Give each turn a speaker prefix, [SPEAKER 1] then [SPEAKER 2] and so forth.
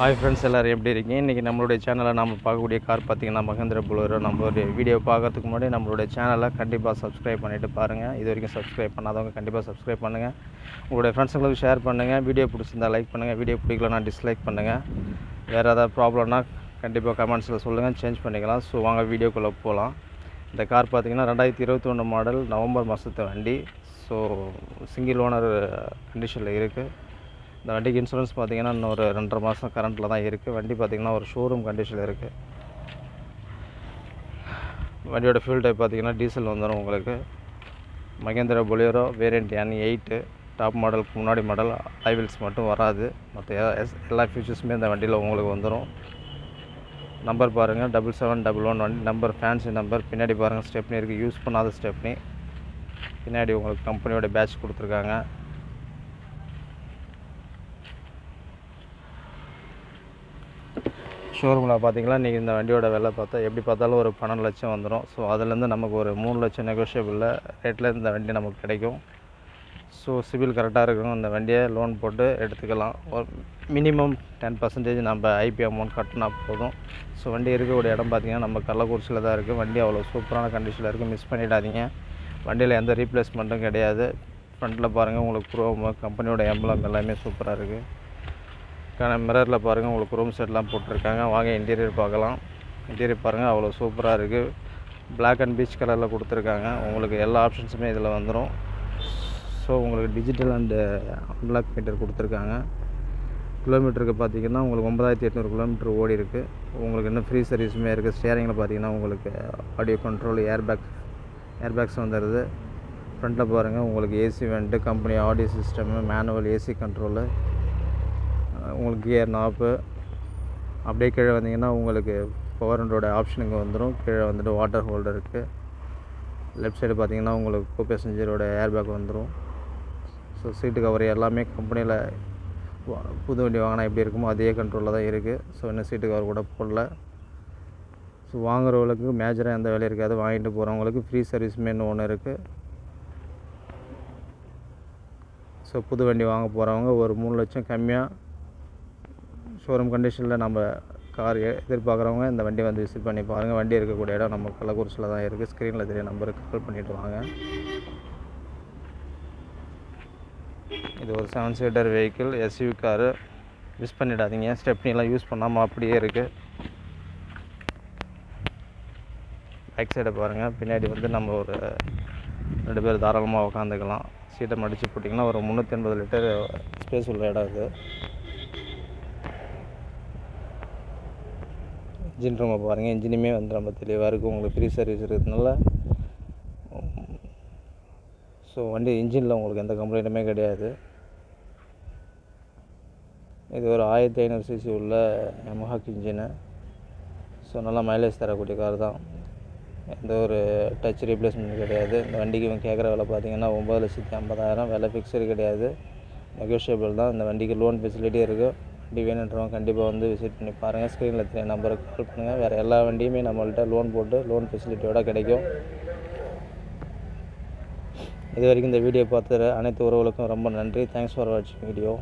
[SPEAKER 1] Hi friends எல்லோரும் எப்படி இருக்கீங்க? இன்றைக்கி நம்மளுடைய சேனலில் நம்ம பார்க்கக்கூடிய கார் பார்த்தீங்கன்னா மகேந்திர புலோரோ நம்மளுடைய வீடியோ பார்க்கறதுக்கு முன்னாடி நம்மளுடைய சேனலை கண்டிப்பாக சப்ஸ்கிரைப் பண்ணிவிட்டு பாருங்கள் இது வரைக்கும் சப்ஸ்கிரைப் பண்ணாதவங்க கண்டிப்பாக சப்ஸ்கிரைப் பண்ணுங்கள் உங்களுடைய ஃப்ரெண்ட்ஸுங்களுக்கு ஷேர் பண்ணுங்கள் வீடியோ பிடிச்சிருந்தா லைக் பண்ணுங்கள் வீடியோ பிடிக்கலனா டிஸ்லைக் பண்ணுங்கள் வேறு ஏதாவது ப்ராப்ளம்னா கண்டிப்பாக கமெண்ட்ஸில் சொல்லுங்கள் சேஞ்ச் பண்ணிக்கலாம். ஸோ வாங்க வீடியோக்குள்ளே போகலாம் இந்த கார் பார்த்தீங்கன்னா ரெண்டாயிரத்தி இருபத்தி ஒன்று மாடல் நவம்பர் மாதத்து வண்டி. ஸோ சிங்கிள் ஓனர் கண்டிஷனில் இருக்குது இந்த வண்டிக்கு இன்சூரன்ஸ் பார்த்தீங்கன்னா இன்னொரு ரெண்டரை மாதம் கரண்ட்டில் தான் இருக்குது வண்டி பார்த்தீங்கன்னா ஒரு ஷோரூம் கண்டிஷனில் இருக்குது வண்டியோட ஃபியூல் டைப் பார்த்திங்கன்னா டீசல் வந்துடும் உங்களுக்கு. Mahindra Bolero variant N eight top மாடலுக்கு முன்னாடி மாடல் ஐவில்ஸ் மட்டும் வராது. மற்ற எஸ்- எல்லா ஃபியூச்சர்ஸுமே இந்த வண்டியில் உங்களுக்கு வந்துடும் நம்பர் பாருங்கள் டபுள் செவன் டபுள் ஒன் வண்டி நம்பர் ஃபேன்சி நம்பர் பின்னாடி பாருங்கள் ஸ்டெப்னி இருக்குது யூஸ் பண்ணாத ஸ்டெப்னி பின்னாடி உங்களுக்கு கம்பெனியோட பேட்ச் கொடுத்துருக்காங்க. ஷோரூமில் பார்த்தீங்களா? நீங்கள் இந்த வண்டியோட விலை பார்த்தா எப்படி பார்த்தாலும் ஒரு பன்னெண்டு லட்சம் வந்துடும் ஸோ அதுலேருந்து நமக்கு ஒரு மூணு லட்சம் நெகோஷியபிளில் ரேட்டில் இந்த வண்டி நமக்கு கிடைக்கும். ஸோ சிபில் கரெக்டாக இருக்கும் இந்த வண்டியை லோன் போட்டு எடுத்துக்கலாம். ஒரு மினிமம் டென் பர்சன்டேஜ் நம்ம ஐபி அமௌண்ட் கட்டினா போதும். ஸோ வண்டி இருக்கக்கூடிய இடம் பார்த்திங்கன்னா நம்ம கள்ளக்குறிச்சியில் தான் இருக்குது வண்டி அவ்வளோ சூப்பரான கண்டிஷனில் இருக்குது மிஸ் பண்ணிடாதீங்க. வண்டியில் எந்த ரீப்ளேஸ்மெண்ட்டும் கிடையாது. ஃப்ரண்ட்டில் பாருங்கள் உங்களுக்கு ப்ரோமோ கம்பெனியோட எம்பளம் எல்லாமே சூப்பராக இருக்குது மிரரில் பாருங்கள் உங்களுக்கு ரூம் செட்லாம் போட்டிருக்காங்க. வாங்க இன்டீரியர் பார்க்கலாம். இன்டீரியர் பாருங்கள் அவ்வளோ சூப்பராக இருக்குது பிளாக் அண்ட் பீச் கலரில் கொடுத்துருக்காங்க. உங்களுக்கு எல்லா ஆப்ஷன்ஸுமே இதில் வந்துடும் ஸோ உங்களுக்கு digital and unlock uh, meter கொடுத்துருக்காங்க. கிலோமீட்டருக்கு பார்த்தீங்கன்னா உங்களுக்கு ஒன்பதாயிரத்தி எட்நூறு கிலோமீட்டர் ஓடி இருக்குது உங்களுக்கு இன்னும் ஃப்ரீ சர்வீஸுமே இருக்குது ஸ்டேரிங்கில் பார்த்தீங்கன்னா உங்களுக்கு ஆடியோ கண்ட்ரோல் ஏர்பேக் ஏர்பேக்ஸ் வந்துடுது ஃப்ரண்ட்டில் பாருங்கள் உங்களுக்கு ஏசி வந்துட்டு company audio system manual AC control உங்களுக்கு கியர் நாப்பு அப்படியே கீழே வந்தீங்கன்னா உங்களுக்கு பவர் விண்டோட ஆப்ஷன் இங்கே வந்துடும் கீழே வந்துட்டு வாட்டர் ஹோல்டர் இருக்குது லெஃப்ட் சைடு பார்த்தீங்கன்னா உங்களுக்கு கோ பேசஞ்சரோட ஏர்பேக் வந்துடும் ஸோ சீட்டு கவர் எல்லாமே கம்பெனியில் புது வண்டி வாங்கினா எப்படி இருக்குமோ அதே கண்ட்ரோலில் தான் இருக்குது ஸோ இன்னும் சீட்டு கவர் கூட போடல. ஸோ வாங்குறவங்களுக்கு மேஜராக எந்த வேலையும் இருக்காது. வாங்கிட்டு போகிறவங்களுக்கு ஃப்ரீ சர்வீஸுமே இன்னும் ஒன்று இருக்குது ஸோ புது வண்டி வாங்க போகிறவங்க ஒரு மூணு லட்சம் கம்மியாக ஷோரூம் கண்டிஷனில் நம்ம கார் எதிர்பார்க்குறவங்க இந்த வண்டி வந்து விசிட் பண்ணி பாருங்கள் வண்டி இருக்கக்கூடிய இடம் நம்ம கள்ளக்குறிச்சியில் தான் இருக்குது ஸ்க்ரீனில் தெரிய நம்பருக்கு கால் பண்ணிட்டு வாங்க. இது ஒரு seven seater vehicle SUV car use பண்ணிடாதீங்க. ஸ்டெப்னிலாம் யூஸ் பண்ணாமல் அப்படியே இருக்குது பேக் சைடை பாருங்கள் பின்னாடி வந்து நம்ம ஒரு ரெண்டு பேர் தாராளமாக உட்காந்துக்கலாம் சீட்டை மடித்து போட்டிங்கன்னா ஒரு முந்நூற்றி எண்பது லிட்டர் ஸ்பேஸ் உள்ள இடம் இருக்குது இன்ஜின் ரூமை பாருங்கள் இன்ஜினுமே வந்து ரொம்ப தெளிவாக இருக்கும் உங்களுக்கு ஃப்ரீ சர்வீஸ் இருக்கிறதுனால. ஸோ வண்டி இன்ஜினில் உங்களுக்கு எந்த கம்ப்ளைண்ட்டுமே கிடையாது. இது ஒரு ஆயிரத்தி ஐநூறு சிசி உள்ள எமஹாக் இன்ஜினு. ஸோ நல்லா மைலேஜ் தரக்கூடிய கார் தான். எந்த ஒரு டச் ரீப்ளேஸ்மெண்ட் கிடையாது. இந்த வண்டிக்கு இவங்க கேட்குற விலை பார்த்தீங்கன்னா ஒம்பது லட்சத்தி ஐம்பதாயிரம். விலை ஃபிக்ஸடு கிடையாது. நெகோஷியபிள் தான். இந்த வண்டிக்கு லோன் ஃபெசிலிட்டி இருக்குது வண்டி வேணுன்றவங்க கண்டிப்பாக வந்து விசிட் பண்ணி பாருங்கள் ஸ்க்ரீனில் தெரிய நம்பருக்கு கால் பண்ணுங்கள் வேறு எல்லா வண்டியுமே நம்மள்கிட்ட லோன் போட்டு லோன் ஃபெசிலிட்டியோட கிடைக்கும். இது வரைக்கும் இந்த வீடியோ பார்த்த அனைத்து உறவுகளுக்கும் ரொம்ப நன்றி. தேங்க்ஸ் ஃபார் வாட்சிங் வீடியோ